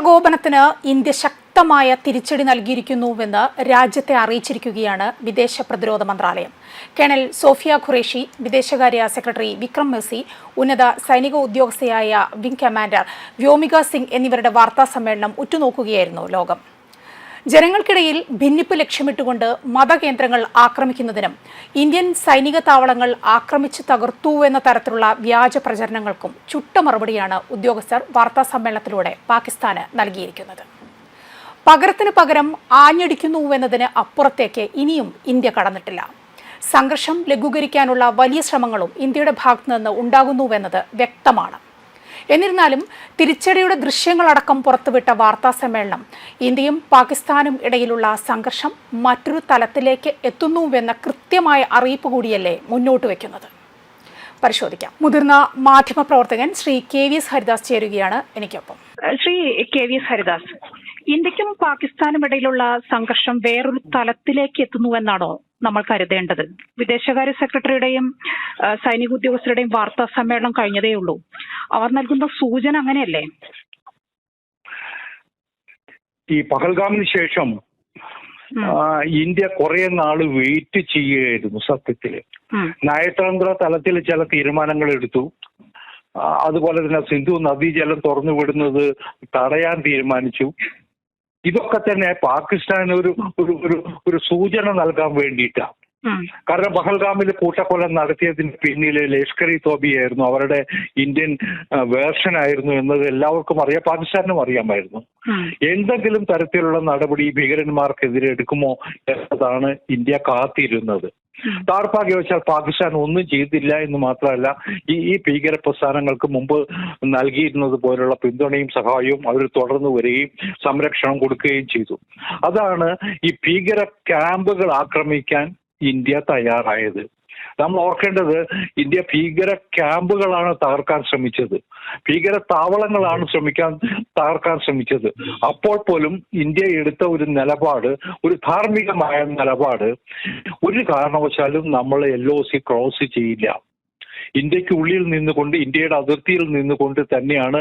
പ്രകോപനത്തിന് India ശക്തമായ തിരിച്ചടി നൽകിയിരിക്കുന്നുവെന്ന് രാജ്യത്തെ അറിയിച്ചിരിക്കുകയാണ് വിദേശ പ്രതിരോധ മന്ത്രാലയം. കേണൽ സോഫിയ ഖുറേഷി വിദേശകാര്യ സെക്രട്ടറി വിക്രം മെസ്സി ഉന്നത സൈനിക ഉദ്യോഗസ്ഥയായ വിംഗ് കമാൻഡർ വ്യോമിക സിംഗ് എന്നിവരുടെ വാർത്താ സമ്മേളനം ഉറ്റുനോക്കുകയായിരുന്നു ലോകം. ജനങ്ങൾക്കിടയിൽ ഭിന്നിപ്പ് ലക്ഷ്യമിട്ടുകൊണ്ട് മതകേന്ദ്രങ്ങൾ ആക്രമിക്കുന്നതിനും ഇന്ത്യൻ സൈനിക താവളങ്ങൾ ആക്രമിച്ച് തകർത്തു എന്ന തരത്തിലുള്ള വ്യാജ പ്രചരണങ്ങൾക്കും ചുട്ട മറുപടിയാണ് ഉദ്യോഗസ്ഥർ വാർത്താ സമ്മേളനത്തിലൂടെ പാകിസ്ഥാന് നൽകിയിരിക്കുന്നത്. പകരത്തിന് പകരം ആഞ്ഞടിക്കുന്നുവെന്നതിന് അപ്പുറത്തേക്ക് ഇനിയും ഇന്ത്യ കടന്നിട്ടില്ല. സംഘർഷം ലഘൂകരിക്കാനുള്ള വലിയ ശ്രമങ്ങളും ഇന്ത്യയുടെ ഭാഗത്തുനിന്ന് ഉണ്ടാകുന്നുവെന്നത് വ്യക്തമാണ്. എന്നിരുന്നാലും തിരിച്ചടിയുടെ ദൃശ്യങ്ങളടക്കം പുറത്തുവിട്ട വാർത്താ സമ്മേളനം ഇന്ത്യയും പാകിസ്ഥാനും ഇടയിലുള്ള സംഘർഷം മറ്റൊരു തലത്തിലേക്ക് എത്തുന്നുവെന്ന കൃത്യമായ അറിയിപ്പ് കൂടിയല്ലേ മുന്നോട്ട് വയ്ക്കുന്നത് പരിശോധിക്കാം. മുതിർന്ന മാധ്യമപ്രവർത്തകൻ Shri K V S Haridas ചേരുകയാണ് എനിക്കൊപ്പം. Shri K V S Haridas ഇന്ത്യക്കും പാകിസ്ഥാനും ഇടയിലുള്ള സംഘർഷം വേറൊരു തലത്തിലേക്ക് എത്തുന്നുവെന്നാണോ നമ്മൾ കരുതേണ്ടത്. വിദേശകാര്യ സെക്രട്ടറിയുടെയും സൈനിക ഉദ്യോഗസ്ഥരുടെയും വാർത്താ സമ്മേളനം കഴിഞ്ഞതേ ഉള്ളൂ. അവർ നൽകുന്ന സൂചന അങ്ങനെയല്ലേ? ഈ പഹൽഗാമിന് ശേഷം ഇന്ത്യ കുറെ നാൾ വെയിറ്റ് ചെയ്യുകയായിരുന്നു സത്യത്തിൽ. നയതന്ത്ര തലത്തിൽ ചില തീരുമാനങ്ങൾ എടുത്തു. അതുപോലെ തന്നെ സിന്ധു നദീജലം തുറന്നു വിടുന്നത് തടയാൻ തീരുമാനിച്ചു. ഇതൊക്കെ തന്നെ പാകിസ്ഥാൻ ഒരു ഒരു ഒരു സൂചന നൽകാൻ വേണ്ടിയിട്ടാണ് കാരണം പഹൽഗാമിൽ കൂട്ടക്കൊലം നടത്തിയതിന് പിന്നിൽ ലഷ്കർ ഇ തോബിയായിരുന്നു അവരുടെ ഇന്ത്യൻ വേർഷൻ ആയിരുന്നു എന്നത് എല്ലാവർക്കും അറിയാം. പാകിസ്ഥാനും അറിയാമായിരുന്നു. എന്തെങ്കിലും തരത്തിലുള്ള നടപടി ഭീകരന്മാർക്കെതിരെ എടുക്കുമോ എന്നതാണ് ഇന്ത്യ കാത്തിരുന്നത്. ദൗർഭാഗ്യവശാൽ പാകിസ്ഥാൻ ഒന്നും ചെയ്തില്ല എന്ന് മാത്രമല്ല ഈ ഈ ഭീകര പ്രസ്ഥാനങ്ങൾക്ക് മുമ്പ് നൽകിയിരുന്നത് പോലുള്ള പിന്തുണയും സഹായവും അവർ തുടർന്നു വരികയും സംരക്ഷണം കൊടുക്കുകയും ചെയ്തു. അതാണ് ഈ ഭീകര ക്യാമ്പുകൾ ആക്രമിക്കാൻ ഇന്ത്യ തയ്യാറായത്. നമ്മൾ ഓർക്കേണ്ടത് ഇന്ത്യ ഭീകര ക്യാമ്പുകളാണ് തകർക്കാൻ ശ്രമിച്ചത്. ഭീകര താവളങ്ങളാണ് ശ്രമിക്കാൻ തകർക്കാൻ ശ്രമിച്ചത്. അപ്പോൾ പോലും ഇന്ത്യ എടുത്ത ഒരു നിലപാട് ഒരു ധാർമ്മികമായ നിലപാട് ഒരു കാരണവശാലും നമ്മൾ എൽ ഒ സി ക്രോസ് ചെയ്യില്ല. ഇന്ത്യയ്ക്ക് ഉള്ളിൽ നിന്നുകൊണ്ട് ഇന്ത്യയുടെ അതിർത്തിയിൽ നിന്നുകൊണ്ട് തന്നെയാണ്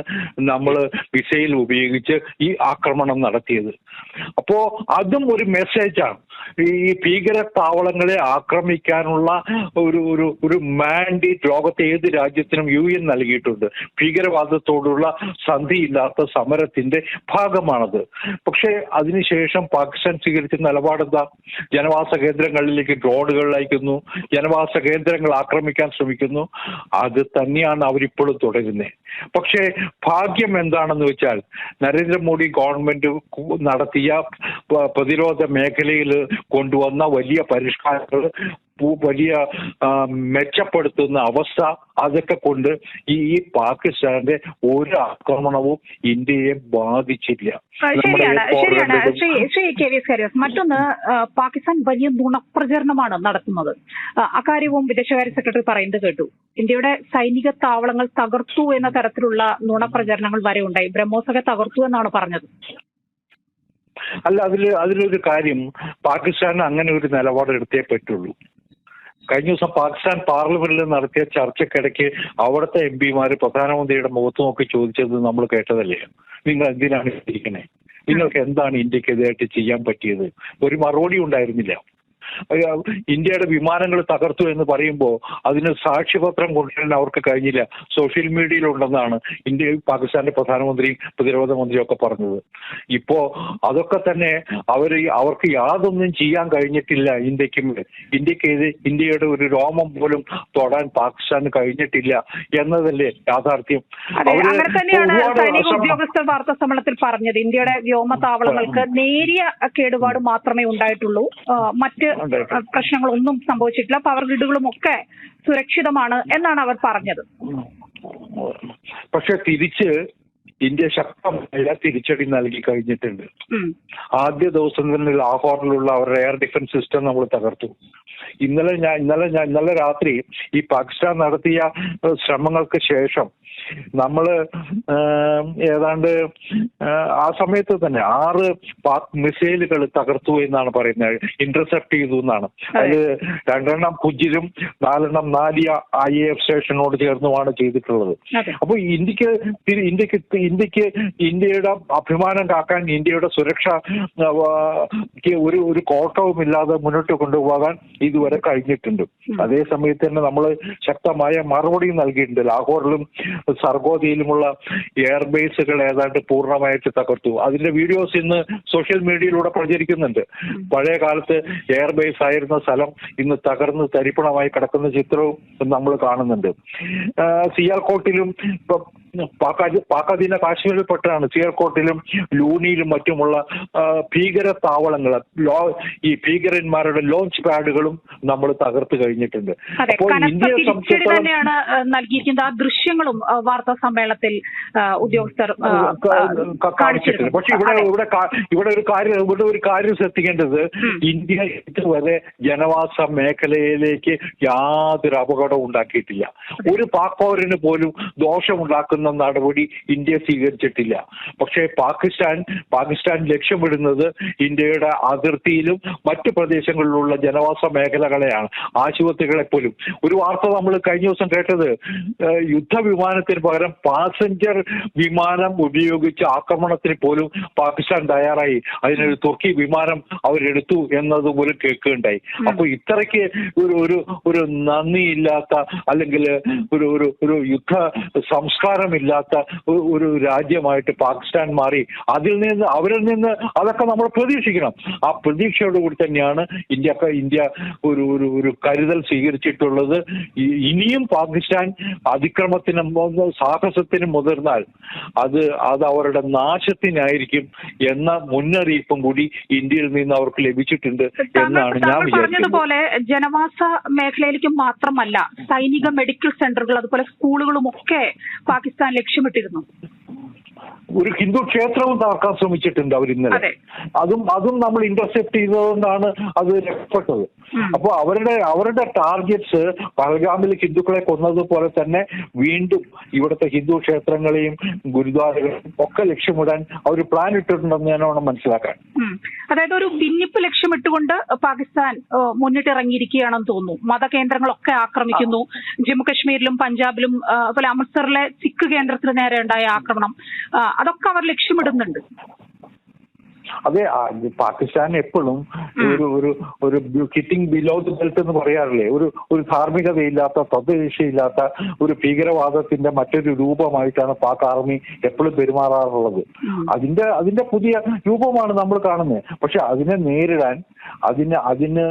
നമ്മൾ മിസൈൽ ഉപയോഗിച്ച് ഈ ആക്രമണം നടത്തിയത്. അപ്പോ അതും ഒരു മെസ്സേജാണ് ഈ ഭീകര താവളങ്ങളെ ആക്രമിക്കാനുള്ള ഒരു ഒരു ഒരു മാൻഡേറ്റ് ലോകത്തെ ഏത് രാജ്യത്തിനും യു എൻ നൽകിയിട്ടുണ്ട്. ഭീകരവാദത്തോടുള്ള സന്ധിയില്ലാത്ത സമരത്തിന്റെ ഭാഗമാണത്. പക്ഷേ അതിനുശേഷം പാകിസ്ഥാൻ സ്വീകരിച്ച നിലപാടെന്താ ജനവാസ കേന്ദ്രങ്ങളിലേക്ക് ഡ്രോണുകൾ അയക്കുന്നു. ജനവാസ കേന്ദ്രങ്ങൾ ആക്രമിക്കാൻ ശ്രമിക്കുന്നു. അത് തന്നെയാണ് അവരിപ്പോഴും തുടരുന്നത് പക്ഷേ ഭാഗ്യം എന്താണെന്ന് വെച്ചാൽ നരേന്ദ്രമോദി ഗവൺമെന്റ് നടത്തിയ പ്രതിരോധ മേഖലയിൽ കൊണ്ടുവന്ന വലിയ പരിഷ്കാരങ്ങൾ വലിയ മെച്ചപ്പെടുത്തുന്ന അവസ്ഥ അതൊക്കെ കൊണ്ട് ഈ പാകിസ്ഥാന്റെ ഒരു ആക്രമണവും ഇന്ത്യയെ ബാധിച്ചില്ല. ശരിയാണ് ശരിയാണ്. ശ്രീ ശ്രീ കെ വി മറ്റൊന്ന് പാകിസ്ഥാൻ വലിയ നുണപ്രചരണമാണ് നടത്തുന്നത്. അക്കാര്യവും വിദേശകാര്യ സെക്രട്ടറി പറയുന്നത് കേട്ടു. ഇന്ത്യയുടെ സൈനിക താവളങ്ങൾ തകർത്തു എന്ന തരത്തിലുള്ള നുണപ്രചരണങ്ങൾ വരെ ഉണ്ടായി. ബ്രഹ്മോസൊക്കെ തകർത്തു എന്നാണ് പറഞ്ഞത്. അല്ല അതിൽ അതിലൊരു കാര്യം. പാകിസ്ഥാൻ അങ്ങനെ ഒരു നിലപാടെടുത്തേ പറ്റുള്ളൂ. കഴിഞ്ഞ ദിവസം പാകിസ്ഥാൻ പാർലമെന്റിൽ നടത്തിയ ചർച്ചയ്ക്കിടയ്ക്ക് അവിടുത്തെ എം പിമാർ പ്രധാനമന്ത്രിയുടെ മുഖത്ത് നോക്കി ചോദിച്ചത് നമ്മൾ കേട്ടതല്ലേ? നിങ്ങൾ എന്തിനാണ് ഇരിക്കണേ? നിങ്ങൾക്ക് എന്താണ് ഇന്ത്യക്കെതിരായിട്ട് ചെയ്യാൻ പറ്റിയത്? ഒരു മറുപടി ഉണ്ടായിരുന്നില്ല. ഇന്ത്യയുടെ വിമാനങ്ങൾ തകർത്തു എന്ന് പറയുമ്പോൾ അതിന് സാക്ഷ്യപത്രം കൊണ്ടുവരാൻ അവർക്ക് കഴിഞ്ഞില്ല. സോഷ്യൽ മീഡിയയിലുണ്ടെന്നാണ് ഇന്ത്യ പാകിസ്ഥാന്റെ പ്രധാനമന്ത്രിയും പ്രതിരോധ മന്ത്രിയും ഒക്കെ പറഞ്ഞത്. ഇപ്പോ അതൊക്കെ തന്നെ അവർ അവർക്ക് യാതൊന്നും ചെയ്യാൻ കഴിഞ്ഞിട്ടില്ല ഇന്ത്യയ്ക്ക്. ഇന്ത്യയ്ക്ക് ഇന്ത്യയുടെ ഒരു രോമം പോലും തൊടാൻ പാകിസ്ഥാന് കഴിഞ്ഞിട്ടില്ല എന്നതല്ലേ യാഥാർത്ഥ്യം. അങ്ങനെ തന്നെയാണ് ഒരുപാട് സൈനിക അസം- ഉദ്യോഗസ്ഥർ വാർത്താ സമ്മേളനത്തിൽ പറഞ്ഞത്. ഇന്ത്യയുടെ വ്യോമതാവളങ്ങൾക്ക് നേരിയ കേടുപാട് മാത്രമേ ഉണ്ടായിട്ടുള്ളൂ. മറ്റ് പ്രശ്നങ്ങളൊന്നും സംഭവിച്ചിട്ടില്ല. പവർ ഗ്രിഡുകളും ഒക്കെ സുരക്ഷിതമാണ് എന്നാണ് അവർ പറഞ്ഞത്. പക്ഷെ തിരിച്ച് ഇന്ത്യ ശക്തമായ തിരിച്ചടി നൽകി കഴിഞ്ഞിട്ടുണ്ട്. ആദ്യ ദിവസം തന്നെ ലാഹോറിലുള്ള അവരുടെ എയർ ഡിഫൻസ് സിസ്റ്റം നമ്മൾ തകർത്തു. ഇന്നലെ ഞാൻ ഇന്നലെ ഞാൻ ഇന്നലെ രാത്രി ഈ പാകിസ്ഥാൻ നടത്തിയ ശ്രമങ്ങൾക്ക് ശേഷം നമ്മൾ ഏഹ്, ഏതാണ്ട് ആ സമയത്ത് തന്നെ ആറ് പാക് മിസൈലുകൾ തകർത്തു എന്നാണ് പറയുന്നത്. ഇന്റർസെപ്റ്റ് ചെയ്തു എന്നാണ്. അത്. രണ്ടെണ്ണം പുജിലും നാലെണ്ണം നാലിയ ഐ എ എഫ് സ്റ്റേഷനോട് ചേർന്നുമാണ് ചെയ്തിട്ടുള്ളത്. അപ്പോൾ അപ്പൊ ഇന്ത്യയ്ക്ക് ഇന്ത്യയ്ക്ക് ഇന്ത്യയ്ക്ക് ഇന്ത്യയുടെ അഭിമാനം കാക്കാൻ ഇന്ത്യയുടെ സുരക്ഷ ഒരു ഒരു കോട്ടവുമില്ലാതെ മുന്നോട്ട് കൊണ്ടുപോകാൻ ഇതുവരെ കഴിഞ്ഞിട്ടുണ്ട്. അതേ സമയത്ത് തന്നെ നമ്മൾ ശക്തമായ മറുപടി നൽകിയിട്ടുണ്ട്. ലാഹോറിലും സർഗോദിയിലുമുള്ള എയർബേസുകൾ ഏതാണ്ട് പൂർണമായിട്ട് തകർത്തു. അതിന്റെ വീഡിയോസ് ഇന്ന് സോഷ്യൽ മീഡിയയിലൂടെ പ്രചരിക്കുന്നുണ്ട്. പഴയ കാലത്ത് എയർബേസ് ആയിരുന്ന സ്ഥലം ഇന്ന് തകർന്ന് തരിപ്പണമായി കിടക്കുന്ന ചിത്രവും നമ്മൾ കാണുന്നുണ്ട്. സിയാൽകോട്ടിലും കാശ്മീരിൽ പാക്കാധീന കാശ്മീരിൽപ്പെട്ടാണ് സിയാൽകോട്ടിലും ലൂണിയിലും മറ്റുമുള്ള ഭീകര താവളങ്ങൾ ലോ ഈ ഭീകരന്മാരുടെ ലോഞ്ച് പാഡുകളും നമ്മൾ തകർത്ത് കഴിഞ്ഞിട്ടുണ്ട്. അപ്പോൾ ഇന്ത്യയെ സംബന്ധിച്ചിടത്തോളം നൽകിയിരിക്കുന്നത്. ആ ദൃശ്യങ്ങളും വാർത്താ സമ്മേളനത്തിൽ ഉദ്യോഗസ്ഥർ കാണിച്ചിട്ടുണ്ട്. പക്ഷെ ഇവിടെ ഇവിടെ ഇവിടെ ഒരു കാര്യം ഇവിടെ ഒരു കാര്യം ശ്രദ്ധിക്കേണ്ടത്. ഇന്ത്യ ഇതുവരെ ജനവാസ മേഖലയിലേക്ക് യാതൊരു അപകടവും ഉണ്ടാക്കിയിട്ടില്ല. ഒരു പാക് പൗരന് പോലും ദോഷമുണ്ടാക്കുന്ന നടപടി ഇന്ത്യ സ്വീകരിച്ചിട്ടില്ല. പക്ഷേ പാകിസ്ഥാൻ പാകിസ്ഥാൻ ലക്ഷ്യമിടുന്നത് ഇന്ത്യയുടെ അതിർത്തിയിലും മറ്റു പ്രദേശങ്ങളിലുള്ള ജനവാസ മേഖലകളെയാണ് ആശുപത്രികളെ പോലും. ഒരു വാർത്ത നമ്മൾ കഴിഞ്ഞ ദിവസം കേട്ടത് യുദ്ധ യുദ്ധവിമാനത്തിന് പകരം പാസഞ്ചർ വിമാനം ഉപയോഗിച്ച് ആക്രമണത്തിന് പോലും പാകിസ്ഥാൻ തയ്യാറായി. അതിനൊരു തുർക്കി വിമാനം അവരെടുത്തു എന്നത് പോലും കേൾക്കുകയുണ്ടായി. അപ്പൊ ഇത്രയ്ക്ക് ഒരു ഒരു ഒരു നന്ദിയില്ലാത്ത അല്ലെങ്കിൽ ഒരു ഒരു ഒരു യുദ്ധ സംസ്കാരമില്ലാത്ത ഒരു- ഒരു രാജ്യമായിട്ട് പാകിസ്ഥാൻ മാറി അതിൽ നിന്ന് അവരിൽ നിന്ന് അതൊക്കെ നമ്മൾ പ്രതീക്ഷിക്കണം. ആ പ്രതീക്ഷയോടുകൂടി തന്നെയാണ് ഇന്ത്യ ഇന്ത്യ ഒരു ഒരു ഒരു കരുതൽ സ്വീകരിച്ചിട്ടുള്ളത്. ഇനിയും പാകിസ്ഥാൻ അതിക്രമത്തിനും സാഹസത്തിനും മുതിർന്നാൽ അത് അത് അവരുടെ നാശത്തിനായിരിക്കും എന്ന മുന്നറിയിപ്പും കൂടി ഇന്ത്യയിൽ നിന്ന് അവർക്ക് ലഭിച്ചിട്ടുണ്ട് എന്നാണ് ഞാൻ പറഞ്ഞതുപോലെ ജനവാസ മേഖലയിലേക്ക് മാത്രമല്ല സൈനിക മെഡിക്കൽ സെന്ററുകൾ അതുപോലെ സ്കൂളുകളും ഒക്കെ പാകിസ്ഥാൻ ലക്ഷ്യമിട്ടിരുന്നു. ഒരു ഹിന്ദു ക്ഷേത്രവും തകർക്കാൻ ശ്രമിച്ചിട്ടുണ്ട് അവർ ഇന്നലെ. അതും. അതും നമ്മൾ ഇന്റർസെപ്റ്റ് ചെയ്തതുകൊണ്ടാണ് അത് രക്ഷപ്പെട്ടത്. അപ്പോൾ അവരുടെ അവരുടെ ടാർഗറ്റ്സ് പഹൽഗാമിൽ ഹിന്ദുക്കളെ കൊന്നതുപോലെ തന്നെ വീണ്ടും ഇവിടുത്തെ ഹിന്ദു ക്ഷേത്രങ്ങളെയും ഗുരുദ്വാരകളെയും ഒക്കെ ലക്ഷ്യമിടാൻ അവർ പ്ലാൻ ഇട്ടിട്ടുണ്ടെന്ന് ഞാൻ വേണം മനസ്സിലാക്കാൻ. അതായത് ഒരു ഭിന്നിപ്പ് ലക്ഷ്യമിട്ടുകൊണ്ട് പാകിസ്ഥാൻ മുന്നിട്ടിറങ്ങിയിരിക്കുകയാണെന്ന് തോന്നുന്നു. മതകേന്ദ്രങ്ങളൊക്കെ ആക്രമിക്കുന്നു. ജമ്മു കശ്മീരിലും പഞ്ചാബിലും അതുപോലെ അമൃത്സറിലെ സിഖ് കേന്ദ്രത്തിന് നേരെ ഉണ്ടായ ആക്രമണം. അതൊക്കെ അവർ ലക്ഷ്യമിടുന്നുണ്ട്. അതെ പാകിസ്ഥാൻ എപ്പോഴും ഒരു ഒരു ഒരു കിറ്റിംഗ് ബിലോ ദി ബെൽറ്റ് എന്ന് പറയാറില്ലേ? ഒരു ഒരു ധാർമ്മികതയില്ലാത്ത തദ്ദേശയില്ലാത്ത ഒരു ഭീകരവാദത്തിന്റെ മറ്റൊരു രൂപമായിട്ടാണ് പാക് ആർമി എപ്പോഴും പെരുമാറാറുള്ളത്. അതിന്റെ അതിന്റെ പുതിയ രൂപമാണ് നമ്മൾ കാണുന്നത്. പക്ഷെ അതിനെ നേരിടാൻ അതിന് അതിന്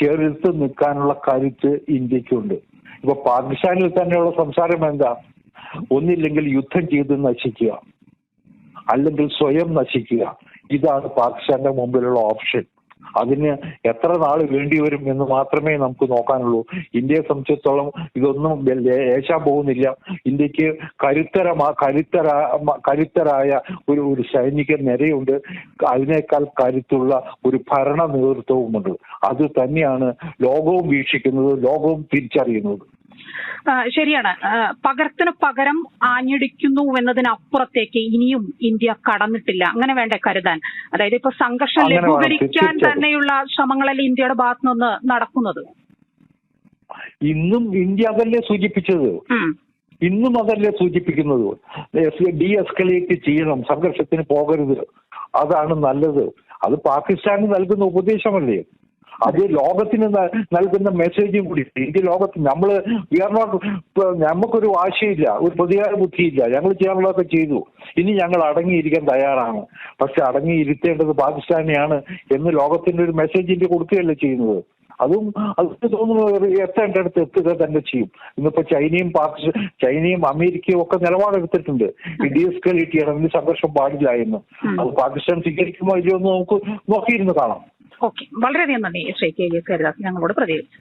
ചേർത്ത് നിൽക്കാനുള്ള കരുത്ത് ഇന്ത്യക്കുണ്ട്. ഇപ്പൊ പാകിസ്ഥാനിൽ തന്നെയുള്ള സംസാരം എന്താ? ഒന്നില്ലെങ്കിൽ യുദ്ധം ചെയ്ത് നശിക്കുക. അല്ലെങ്കിൽ സ്വയം നശിക്കുക. ഇതാണ് പാകിസ്ഥാന്റെ മുമ്പിലുള്ള ഓപ്ഷൻ. അതിന് എത്ര നാൾ വേണ്ടി വരും എന്ന് മാത്രമേ നമുക്ക് നോക്കാനുള്ളൂ. ഇന്ത്യയെ സംബന്ധിച്ചിടത്തോളം ഇതൊന്നും ലേശാൻ പോകുന്നില്ല. ഇന്ത്യയ്ക്ക് കരുത്തരമാ കരുത്തര കരുത്തരായ ഒരു ഒരു സൈനിക നിരയുണ്ട്. അതിനേക്കാൾ കരുത്തുള്ള ഒരു ഭരണ നേതൃത്വവുമുണ്ട്. അത് തന്നെയാണ് ലോകവും വീക്ഷിക്കുന്നത് ലോകവും തിരിച്ചറിയുന്നത്. ശരിയാണ്. പകരത്തിന് പകരം ആഞ്ഞടിക്കുന്നു എന്നതിനപ്പുറത്തേക്ക് ഇനിയും ഇന്ത്യ കടന്നിട്ടില്ല. അങ്ങനെ വേണ്ട കരുതാൻ? അതായത് ഇപ്പൊ സംഘർഷം ലഘൂകരിക്കാൻ തന്നെയുള്ള ശ്രമങ്ങളല്ലേ ഇന്ത്യയുടെ ഭാഗത്തു നിന്ന് നടക്കുന്നത്? ഇന്നും ഇന്ത്യ അതല്ലേ സൂചിപ്പിച്ചത്? ഇന്നും അതല്ലേ സൂചിപ്പിക്കുന്നത്? ഡി എസ്കലേറ്റ് ചെയ്യണം. സംഘർഷത്തിന് പോകരുത്. അതാണ് നല്ലത്. അത് പാകിസ്ഥാന് നൽകുന്ന ഉപദേശമല്ലേ? അത് ലോകത്തിന് നൽകുന്ന മെസ്സേജും കൂടി. ഇന്ത്യ ലോകത്ത് നമ്മൾ വി ആർ നോട്ട് നമുക്കൊരു വാശിയില്ല ഒരു പ്രതികാര ബുദ്ധിയില്ല. ഞങ്ങൾ ചെയ്യാനുള്ളതൊക്കെ ചെയ്തു. ഇനി ഞങ്ങൾ അടങ്ങിയിരിക്കാൻ തയ്യാറാണ്. പക്ഷെ അടങ്ങിയിരുത്തേണ്ടത് പാകിസ്ഥാനെയാണ് എന്ന് ലോകത്തിന്റെ ഒരു മെസ്സേജ് ഇന്ത്യ കൊടുക്കുകയല്ലേ ചെയ്യുന്നത്. അതും അത് തോന്നുന്നു എത്തേണ്ടടുത്ത് എത്തുക തന്നെ ചെയ്യും. ഇന്നിപ്പോ ചൈനയും പാകിസ്ഥാൻ ചൈനയും അമേരിക്കയും ഒക്കെ നിലപാടെടുത്തിട്ടുണ്ട്. ഡിഎസ്കലേറ്റ് ചെയ്യണം ഇനി സംഘർഷം പാടില്ല എന്ന്. അത് പാകിസ്ഥാൻ സ്വീകരിക്കുമോ ഇല്ലയോ എന്ന് നമുക്ക് നോക്കിയിരുന്നു കാണാം. ഓക്കെ. വളരെയധികം നന്ദി ശ്രീ കെ ജെ സരിദാസ് ഞങ്ങളോട് പ്രതികരിച്ചു